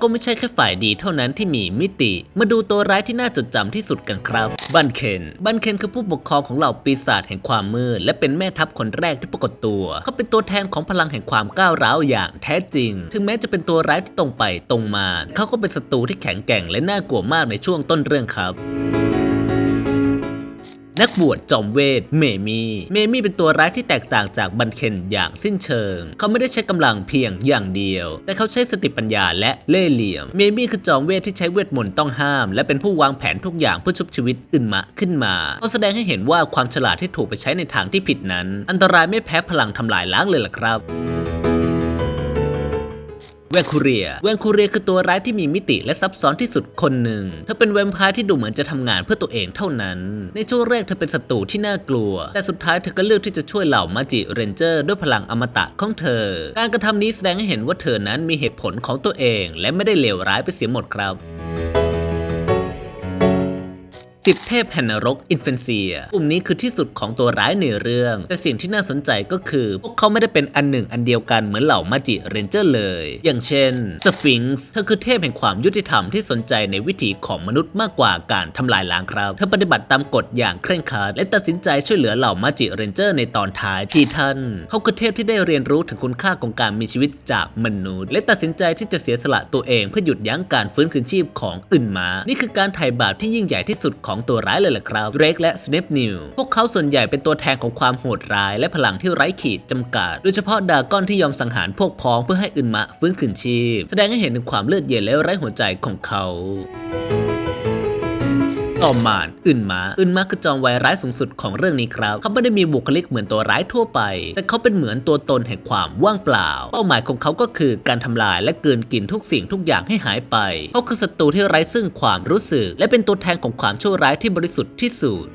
ก็ไม่ใช่แค่ฝ่ายดีเท่านั้นที่มีมิติ มาดูตัวร้ายที่น่าจดจำที่สุดกันครับบันเคนบันเคนคือผู้ปกครองของเหล่าปีศาจแห่งความมืดและเป็นแม่ทัพคนแรกที่ปรากฏตัวเขาเป็นตัวแทนของพลังแห่งความก้าวร้าวอย่างแท้จริง ถึงแม้จะเป็นตัวร้ายที่ตรงไปตรงมา เขาก็เป็นศัตรูที่แข็งแกร่งและน่ากลัวมากในช่วงต้นเรื่องครับ นักบวชจอมเวทเมมี่เมมี่เป็นตัวร้ายที่แตกต่างจากบันเคนอย่างสิ้นเชิง เขาไม่ได้ใช้กำลังเพียงอย่างเดียว แต่เขาใช้สติปัญญาและเล่ห์เหลี่ยม เมมี่คือจอมเวทที่ใช้เวทมนต์ต้องห้าม และเป็นผู้วางแผนทุกอย่างเพื่อชุบชีวิตอึนมะขึ้นมา เขาแสดงให้เห็นว่าความฉลาดที่ถูกไปใช้ในทางที่ผิดนั้น อันตรายไม่แพ้พลังทำลายล้างเลยล่ะครับ แวนคูเรีย แวนคูเรียคือตัวร้ายที่มีมิติและซับซ้อนที่สุดคนหนึ่ง เธอเป็นแวมไพร์ที่ดูเหมือนจะทำงานเพื่อตัวเองเท่านั้น ในช่วงแรกเธอเป็นศัตรูที่น่ากลัว แต่สุดท้ายเธอก็เลือกที่จะช่วยเหล่ามาจิเรนเจอร์ด้วยพลังอมตะของเธอ การกระทำนี้แสดงให้เห็นว่าเธอนั้นมีเหตุผลของตัวเอง และไม่ได้เลวร้ายไปเสียหมดครับ สิบเทพแห่งนรกอินเฟนเซียกลุ่มนี้คือที่สุดของตัวร้ายในเรื่อง แต่สิ่งที่น่าสนใจก็คือ พวกเขาไม่ได้เป็นอันหนึ่งอันเดียวกันเหมือนเหล่ามาจิเรนเจอร์เลย อย่างเช่นสฟิงซ์เธอคือเทพแห่งความยุติธรรมที่สนใจในวิถีของมนุษย์มากกว่าการทำลายล้างครับเธอปฏิบัติตามกฎอย่างเคร่งครัดและตัดสินใจช่วยเหลือเหล่ามาจิเรนเจอร์ในตอนท้ายที่ท่านเขาคือเทพที่ได้เรียนรู้ถึงคุณค่าของการมีชีวิตจากมนุษย์ และตัดสินใจที่จะเสียสละตัวเองเพื่อหยุดยั้งการฟื้นคืนชีพของอึนมา นี่คือการไถ่บาปที่ยิ่งใหญ่ที่สุดของตัวร้ายเลยล่ะครับเรกและสเนปนิวพวกเขาส่วนใหญ่เป็นตัวแทนของความโหดร้าย และพลังที่ไร้ขีดจำกัด โดยเฉพาะดาก้อนที่ยอมสังหารพวกพ้องเพื่อให้อึนมะฟื้นคืนชีพ แสดงให้เห็นถึงความเลือดเย็นและไร้หัวใจของเขา ต่อมาอึนมาอึนมาคือจอมวายร้ายสูงสุดของเรื่องนี้ครับ เขาไม่ได้มีบุคลิกเหมือนตัวร้ายทั่วไป แต่เขาเป็นเหมือนตัวตนแห่งความว่างเปล่า เป้าหมายของเขาก็คือการทำลายและเกินกินทุกสิ่งทุกอย่างให้หายไป เขาคือศัตรูที่ไร้ซึ่งความรู้สึก และเป็นตัวแทนของความชั่วร้ายที่บริสุทธิ์ที่สุด